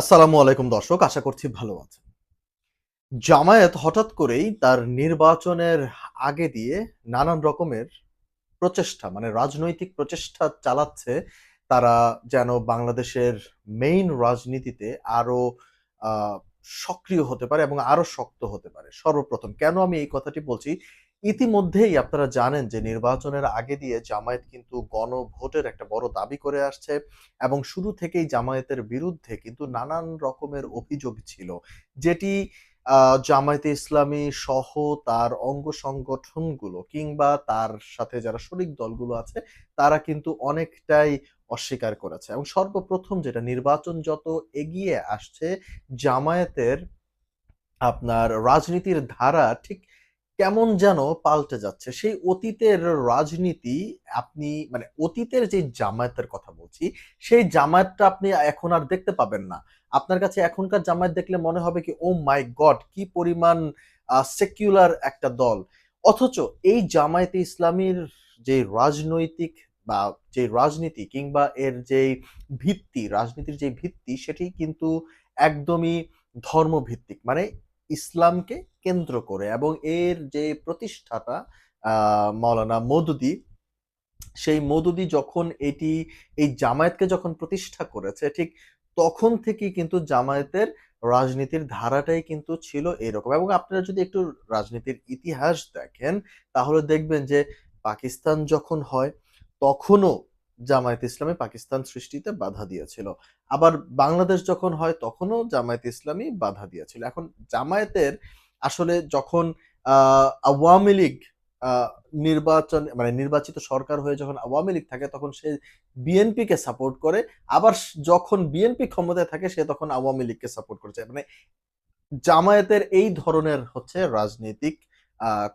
আসসালামু আলাইকুম দর্শক, আশা করছি ভালো আছেন। জামায়াত হঠাৎ করেই তার নির্বাচনের আগে দিয়ে নানান রকমের প্রচেষ্টা মানে রাজনৈতিক প্রচেষ্টা চালাচ্ছে। তারা যেন বাংলাদেশের মেইন রাজনীতিতে আরও সক্রিয় হতে পারে এবং আরও শক্ত হতে পারে। সর্বপ্রথম, কেন আমি এই কথাটি বলছি? ইতিমধ্যেই আপনারা জানেন যে নির্বাচনের আগে দিয়ে জামায়াত কিন্তু গণভোটের একটা বড় দাবি করে আসছে এবং শুরু থেকেই জামায়াতের বিরুদ্ধে কিন্তু নানান রকমের অভিযোগ ছিল। যেটি জামায়াতে ইসলামী সহ তার অঙ্গ সংগঠনগুলো কিংবা তার সাথে যারা শরিক দলগুলো আছে, তারা কিন্তু অনেকটাই অস্বীকার করেছে। এবং সর্বপ্রথম যেটা নির্বাচন যত এগিয়ে আসছে, জামায়াতের আপনার রাজনীতির ধারা ঠিক কেমন যেন পাল্টে যাচ্ছে। সেই অতীতের রাজনীতি আপনি মানে অতীতের যে জামায়াতের কথা বলছি, সেই জামায়াতটা আপনি এখন আর দেখতে পাবেন না। আপনার কাছে এখনকার জামায়াত দেখলে মনে হবে কি ও মাই গড কি পরিমাণ সেকুলার একটা দল। অথচ এই জামায়াতে ইসলামীর যে রাজনৈতিক বা যে রাজনীতি কিংবা এর যে ভিত্তি, রাজনীতির যে ভিত্তি, সেটি কিন্তু একদমই ধর্মভিত্তিক। মানে ইসলামকে কেন্দ্র করে এবং এর যে প্রতিষ্ঠাতা আহ, মাওলানা মওদুদি সেই মওদুদি যখন এটি এই জামায়াতকে যখন প্রতিষ্ঠা করেছে ঠিক তখন থেকেই কিন্তু জামায়াতের রাজনীতির ধারাটাই কিন্তু ছিল এরকম। এবং আপনারা যদি একটু রাজনীতির ইতিহাস দেখেন তাহলে দেখবেন যে পাকিস্তান যখন হয় তখনও জামায়াত ইসলামী পাকিস্তান সৃষ্টিতে বাধা দিয়েছিল। আবার বাংলাদেশ যখন হয়, তখনও জামায়াত ইসলামী বাধা দিয়েছিল। এখন জামায়াতের আসলে যখন আওয়ামী লীগ নির্বাচন মানে নির্বাচিত সরকার হয়ে যখন আওয়ামী লীগ থাকে, তখন সে বিএনপি কে সাপোর্ট করে। আবার যখন বিএনপি ক্ষমতায় থাকে, সে তখন আওয়ামী লীগকে সাপোর্ট করেছে। মানে জামায়াতের এই ধরনের হচ্ছে রাজনৈতিক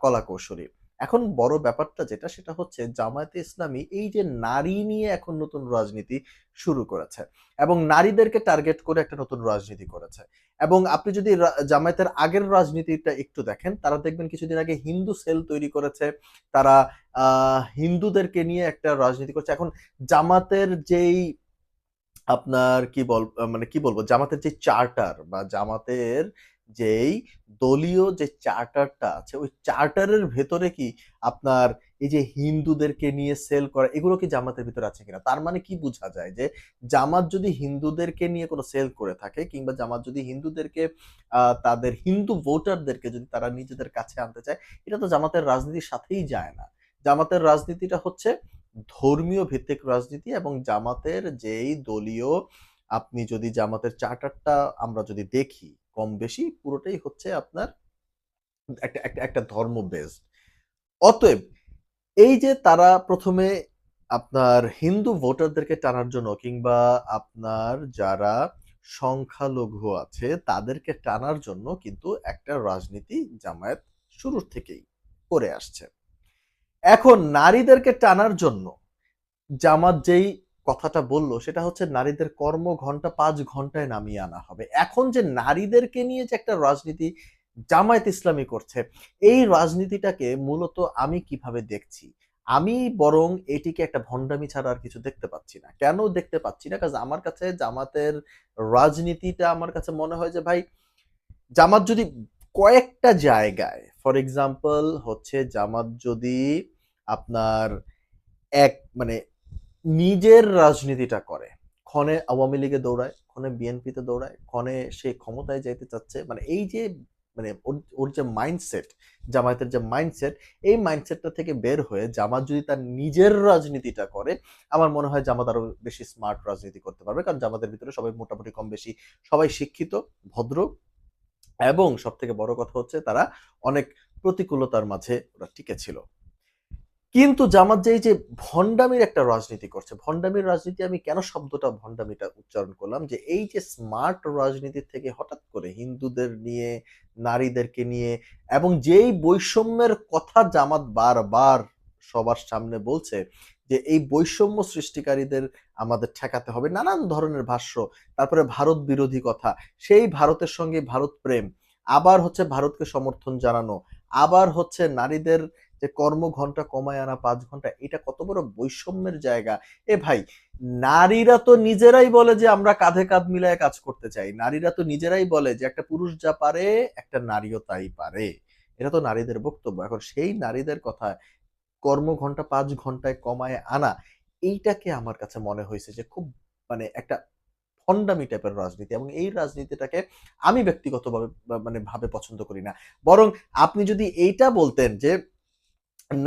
কলাকৌশলী। এখন বড় ব্যাপারটা যেটা, সেটা হচ্ছে জামায়াতে ইসলামী এই যে নারী নিয়ে এখন নতুন রাজনীতি শুরু করেছে এবং নারীদেরকে টার্গেট করে একটা নতুন রাজনীতি করেছে। এবং আপনি যদি জামায়াতের আগের রাজনীতিটা একটু দেখেন, তারা দেখবেন কিছুদিন আগে হিন্দু সেল তৈরি করেছে, তারা হিন্দুদেরকে নিয়ে একটা রাজনীতি করছে। এখন জামাতের যেই আপনার কি বল মানে কি বলব, জামাতের যে চার্টার বা জামাতের যেই দলীয় যে চার্টারটা আছে, ওই চার্টারের ভেতরে কি আপনার এই যে হিন্দুদেরকে নিয়ে সেল করা, এগুলো কি জামাতের ভিতরে আছে কিনা? তার মানে কি বোঝা যায় যে জামাত যদি হিন্দুদেরকে নিয়ে কোনো সেল করে থাকে কিংবা জামাত যদি হিন্দুদেরকে তাদের হিন্দু ভোটারদেরকে যদি তারা নিজেদের কাছে আনতে চায়, এটা তো জামাতের রাজনীতির সাথেই যায় না। জামাতের রাজনীতিটা হচ্ছে ধর্মীয় ভিত্তিক রাজনীতি এবং জামাতের যেই দলীয়, আপনি যদি জামাতের চার্টারটা আমরা যদি দেখি কম বেশি পুরোটাই হচ্ছে আপনার একটা একটা একটা ধর্ম বেসড অতএব এই যে তারা প্রথমে আপনার হিন্দু ভোটারদেরকে টানার জন্য কিংবা আপনার যারা সংখ্যালঘু আছে তাদেরকে টানার জন্য কিন্তু একটা রাজনীতি জামায়াত শুরুর থেকেই করে আসছে। এখন নারীদেরকে টানার জন্য জামাত যেই কথাটা বলল, সেটা হচ্ছে নারীদের কর্ম ঘণ্টা পাঁচ ঘন্টায় নামিয়ে আনা হবে। এখন যে নারীদেরকে নিয়ে যে একটা রাজনীতি জামায়াত ইসলামী করছে, এই রাজনীতিটাকে মূলত আমি কীভাবে দেখছি? আমি বরং এটিকে একটা ভণ্ডামি ছাড়া আর কিছু দেখতে পাচ্ছি না। কেন দেখতে পাচ্ছি না? কারণ আমার কাছে জামাতের রাজনীতিটা আমার কাছে মনে হয় যে, ভাই, জামাত যদি কয়েকটা জায়গায় ফর এক্সাম্পল হচ্ছে জামাত যদি আপনার এক মানে নিজের রাজনীতিটা করে। ক্ষণে আওয়ামী লীগে দৌড়ায়, ক্ষণে বিএনপিতে দৌড়ায়, ক্ষণে সে ক্ষমতায় যাইতে চাচ্ছে। মানে এই যে মানে ওর যে মাইন্ডসেট জামায়াতের যে মাইন্ডসেট এই মাইন্ডসেটটা থেকে বের হয়ে জামাত যদি তার নিজের রাজনীতিটা করে, আমার মনে হয় জামাত আরও বেশি স্মার্ট রাজনীতি করতে পারবে। কারণ জামাতের ভিতরে সবাই মোটামুটি কম বেশি সবাই শিক্ষিত, ভদ্র এবং সব থেকে বড় কথা হচ্ছে তারা অনেক প্রতিকূলতার মাঝে ওরা টিকে ছিল। কিন্তু জামাত যে যে ভণ্ডামির একটা রাজনীতি করছে, ভণ্ডামির রাজনীতি আমি কেন শব্দটা ভণ্ডামিটা উচ্চারণ করলাম? যে এই যে স্মার্ট রাজনীতি থেকে হঠাৎ করে হিন্দুদের নিয়ে, নারীদেরকে নিয়ে এবং যেই বৈষম্যের কথা জামাত বারবার সবার সামনে বলছে যে এই বৈষম্য সৃষ্টিকারীদের আমাদের ঠেকাতে হবে, নানান ধরনের ভাষ্য, তারপরে ভারত বিরোধী কথা, সেই ভারতের সঙ্গে ভারত প্রেম, আবার হচ্ছে ভারতকে সমর্থন জানানো, আবার হচ্ছে নারীদের যে কর্মঘণ্টা কমায় আনা, পাঁচ ঘণ্টা এটা কত বড় বৈষম্যের জায়গা। এ ভাই, নারীরা তো নিজেরাই বলে যে আমরা কাঁধে কাঁধ মিলায়ে কাজ করতে চাই। নারীরা তো নিজেরাই বলে যে একটা পুরুষ যা পারে, একটা নারীও তাই পারে। এটা তো নারীদের বক্তব্য। এখন সেই নারীদের কথা কর্মঘণ্টা, পাঁচ ঘন্টায় কমায় আনা, এইটাকে আমার কাছে মনে হয়েছে যে খুব মানে একটা ভন্ডামি টাইপের রাজনীতি এবং এই রাজনীতিটাকে আমি ব্যক্তিগতভাবে মানে ভাবে পছন্দ করি না। বরং আপনি যদি এইটা বলতেন যে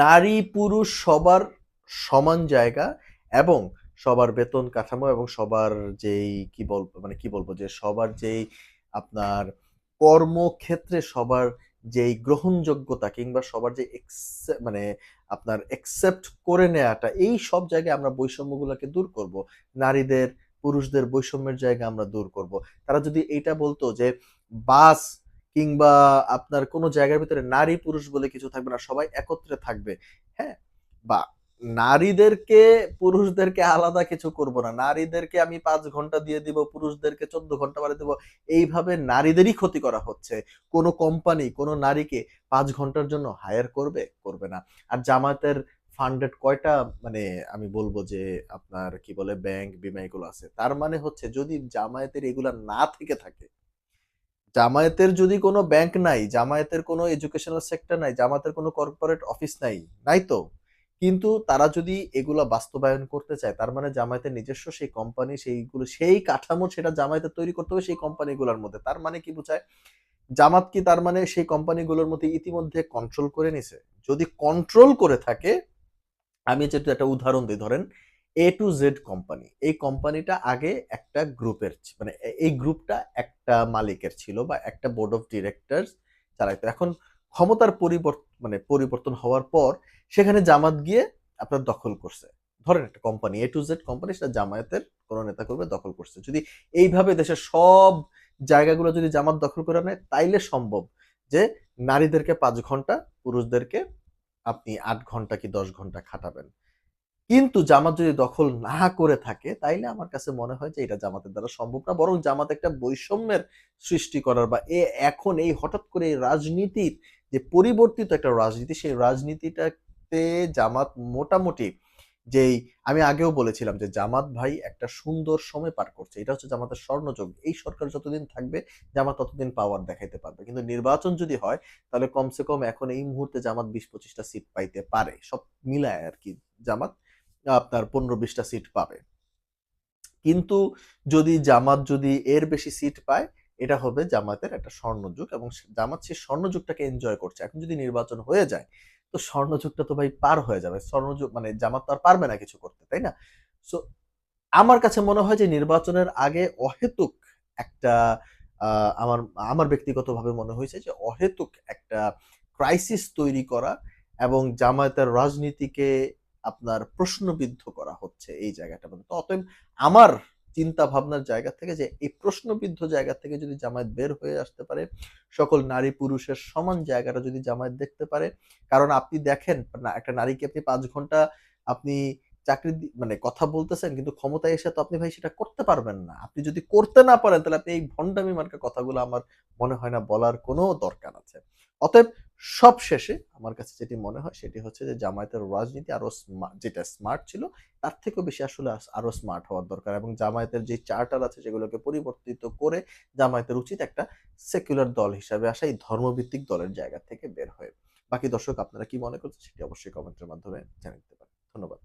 নারী পুরুষ সবার সমান জায়গা এবং সবার বেতন কাঠামো এবং সবার যেই কি বলব মানে কি বলব যে সবার যেই আপনার কর্মক্ষেত্রে সবার যেই গ্রহণযোগ্যতা কিংবা সবার যে মানে আপনার অ্যাকসেপ্ট করে নেয়াটা এই সব জায়গায় আমরা বৈষম্যগুলোকে দূর করব। নারীদের, পুরুষদের বৈষম্যের জায়গা আমরা দূর করব। তারা যদি এইটা বলতো যে বাস কিংবা আপনার কোনো জায়গার ভিতরে নারী পুরুষ বলে কিছু থাকবে না। সবাই একত্রে থাকবে। হ্যাঁ? বা নারীদেরকে পুরুষদেরকে আলাদা কিছু করব না। নারীদেরকে আমি পাঁচ ঘণ্টা দিয়ে দিব, পুরুষদেরকে ১৪ ঘণ্টা বাড়িয়ে দিব। এইভাবে নারীদেরই ক্ষতি করা হচ্ছে। কোনো কোম্পানি কোনো নারীকে পাঁচ ঘণ্টার জন্য হায়ার করবে? করবে না। আর জামায়াতের ফান্ডেড কয়টা মানে আমি বলব যে আপনার কি বলে ব্যাংক, বীমা এগুলো আছে। তার মানে হচ্ছে যদি জামায়াতের এগুলা না থেকে থাকে জামায়াতের যদি কোনো ব্যাংক নাই, জামায়াতের কোনো এডুকেশনাল সেক্টর নাই, জামায়াতের কোনো কর্পোরেট অফিস নাই, নাই তো? কিন্তু তারা যদি এগুলা বাস্তবায়ন করতে চায় তার মানে জামায়াতের নিজস্ব সেই কোম্পানি সেইগুলো সেই কাঠামো সেটা জামায়াতের তৈরি করতে হবে সেই কোম্পানিগুলোর মধ্যে। তার মানে কি বুঝায়? জামাত কি তার মানে সেই কোম্পানিগুলোর মধ্যে ইতিমধ্যে কন্ট্রোল করে নিছে? যদি কন্ট্রোল করে থাকে আমি যেহেতু একটা উদাহরণ দেই ধরেন A to Z কোম্পানি। এই কোম্পানিটা আগে একটা গ্রুপের মানে এ এই গ্রুপটা একটা মালিকের ছিল বা একটা বোর্ড অফ ডিরেক্টরস চালাইতো। এখন ক্ষমতার পরিবর্ত মানে পরিবর্তন হওয়ার পর সেখানে জামাত গিয়ে আপনার দখল করছে। ধরেন একটা company A to Z company সেটা জামায়াতের কোন করবে দখল করছে। যদি এইভাবে দেশের সব জায়গাগুলো যদি জামাত দখল করে নেয় তাইলে সম্ভব যে নারীদেরকে পাঁচ ঘণ্টা, পুরুষদেরকে আপনি আট ঘণ্টা কি ১০ ঘণ্টা খাটাবেন। কিন্তু জামাত যদি দখল না করে থাকে, তাইলে আমার কাছে মনে হয় যে এটা জামাতের দ্বারা সম্ভব না। বরং জামাত একটা বৈষম্যের সৃষ্টি করার বা এ এখন এই হঠাৎ করে এই রাজনীতির যে পরিবর্তিত একটা রাজনীতি, সেই রাজনীতিটাতে জামাত মোটামুটি যেই আমি আগেও বলেছিলাম যে জামাত ভাই একটা সুন্দর সময় পার করছে। এটা হচ্ছে জামাতের স্বর্ণযুগ। এই সরকার যতদিন থাকবে, জামাত ততদিন পাওয়ার দেখাইতে পারবে। কিন্তু নির্বাচন যদি হয়, তাহলে কমসে কম এখন এই মুহূর্তে জামাত বিশ পঁচিশটা সিট পাইতে পারে। সব মিলায় আর কি জামাত আপনার পনেরো বিশটা সিট পাবে। কিন্তু যদি জামাত যদি এর বেশি সিট পায় এটা হবে জামাতের একটা স্বর্ণযুগ এবং জামাত সেই স্বর্ণযুগটাকে এনজয় করছে। এখন যদি নির্বাচন হয়ে যায় তো স্বর্ণযুগটা তো ভাই পার হয়ে যাবে। স্বর্ণযুগ মানে জামাত তো আর পারবে না কিছু করতে, তাই না? সো আমার কাছে মনে হয় যে নির্বাচনের আগে অহেতুক একটা আমার আমার ব্যক্তিগতভাবে মনে হয়েছে যে অহেতুক একটা ক্রাইসিস তৈরি করা এবং জামায়াতের রাজনীতিকে আপনার প্রশ্নবিদ্ধ করা হচ্ছে এই জায়গাটা। তো অতএব আমার চিন্তা ভাবনার জায়গা থেকে যে এই প্রশ্নবিদ্ধ জায়গা থেকে যদি জামায়াত বের হয়ে আসতে পারে, সকল নারী পুরুষের সমান জায়গাটা যদি জামায়াত দেখতে পারে। কারণ আপনি দেখেন একটা নারীকে আপনি পাঁচ ঘণ্টা আপনি চাকরি মানে কথা বলতেছেন কিন্তু ক্ষমতায় এসে তো আপনি ভাই সেটা করতে পারবেন না। আপনি যদি করতে না পারেন তাহলে আপনি এই ভন্ডামি মার্কা কথাগুলো আমার মনে হয় না বলার কোনো দরকার আছে। অতএব সবশেষে আমার কাছে যেটি মনে হয় সেটি হচ্ছে যে জামায়াতের রাজনীতি আরও যেটা স্মার্ট ছিল, তার থেকেও বেশি আসলে আরও আরও স্মার্ট হওয়ার দরকার এবং জামায়াতের যে চার্টার আছে সেগুলোকে পরিবর্তিত করে জামায়াতের উচিত একটা সেকুলার দল হিসাবে আসা, এই ধর্মভিত্তিক দলের জায়গা থেকে বের হয়ে। বাকি দর্শক, আপনারা কি মনে করছেন সেটি অবশ্যই কমেন্টের মাধ্যমে জানাতে পারেন। ধন্যবাদ।